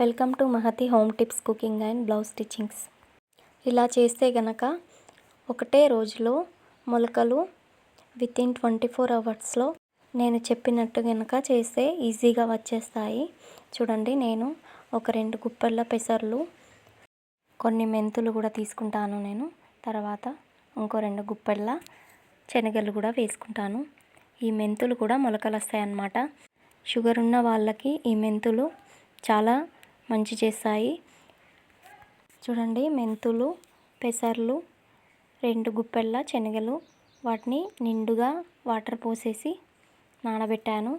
Welcome to Mahathi home tips cooking and blouse stitchings. ఇలా చేస్తే గనక ఒకటే రోజులో మొలకలు విత్ ఇన్ ట్వంటీ ఫోర్ అవర్స్లో నేను చెప్పినట్టు కనుక చేస్తే ఈజీగా వచ్చేస్తాయి. చూడండి నేను ఒక రెండు గుప్పెళ్ళ పెసర్లు కొన్ని మెంతులు కూడా తీసుకుంటాను నేను. తర్వాత ఇంకో రెండు గుప్పెళ్ళ శనగలు కూడా వేసుకుంటాను. ఈ మెంతులు కూడా మొలకలు వస్తాయి అన్నమాట షుగర్ ఉన్న వాళ్ళకి ఈ మెంతులు చాలా మంచి చేస్తాయి చూడండి మెంతులు పెసర్లు రెండు గుప్పెళ్ళ శనగలు వాటిని నిండుగా వాటర్ పోసేసి నానబెట్టాను.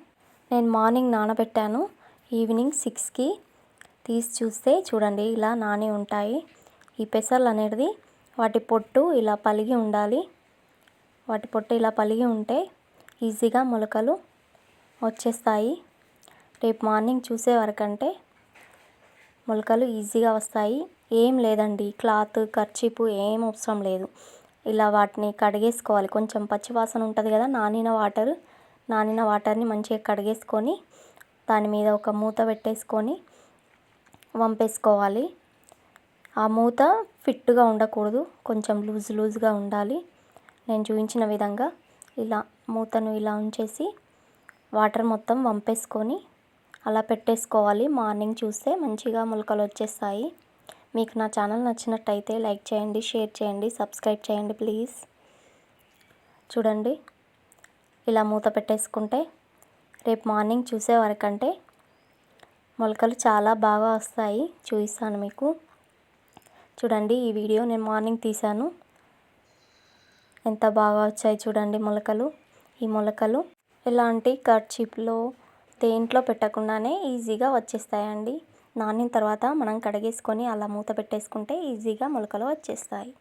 నేను మార్నింగ్ నానబెట్టాను. ఈవినింగ్ సిక్స్కి తీసి చూస్తే చూడండి ఇలా నాని ఉంటాయి. ఈ పెసర్లు అనేది వాటి పొట్టు ఇలా పలిగి ఉండాలి. వాటి పొట్టు ఇలా పలిగి ఉంటే ఈజీగా మొలకలు వచ్చేస్తాయి. రేపు మార్నింగ్ చూసే వరకంటే మొలకలు ఈజీగా వస్తాయి. ఏం లేదండి. క్లాత్ ఖర్చీపు ఏం అవసరం లేదు. ఇలా వాటిని కడిగేసుకోవాలి. కొంచెం పచ్చివాసన ఉంటుంది కదా నానిన వాటర్ నానిన వాటర్ని మంచిగా కడిగేసుకొని దాని మీద ఒక మూత పెట్టేసుకొని వంపేసుకోవాలి. ఆ మూత ఫిట్గా ఉండకూడదు. కొంచెం లూజ్ లూజ్గా ఉండాలి. నేను చూపించిన విధంగా ఇలా మూతను ఇలా ఉంచేసి వాటర్ మొత్తం వంపేసుకొని అలా పెట్టేసుకోవాలి. మార్నింగ్ చూస్తే మంచిగా మొలకలు వచ్చేస్తాయి. మీకు నా ఛానల్ నచ్చినట్టయితే లైక్ చేయండి షేర్ చేయండి సబ్స్క్రైబ్ చేయండి ప్లీజ్. చూడండి ఇలా మూత పెట్టేసుకుంటే రేపు మార్నింగ్ చూసే వరకంటే మొలకలు చాలా బాగా వస్తాయి. చూపిస్తాను మీకు. చూడండి ఈ వీడియో నేను మార్నింగ్ తీశాను. ఎంత బాగా వచ్చాయి చూడండి మొలకలు. ఈ మొలకలు ఎలాంటి కర్చీప్లో దేంట్లో పెట్టకుండానే ఈజీగా వచ్చేస్తాయండి. నానిన తర్వాత మనం కడిగేసుకొని అలా మూత పెట్టేసుకుంటే ఈజీగా మొలకలు వచ్చేస్తాయి.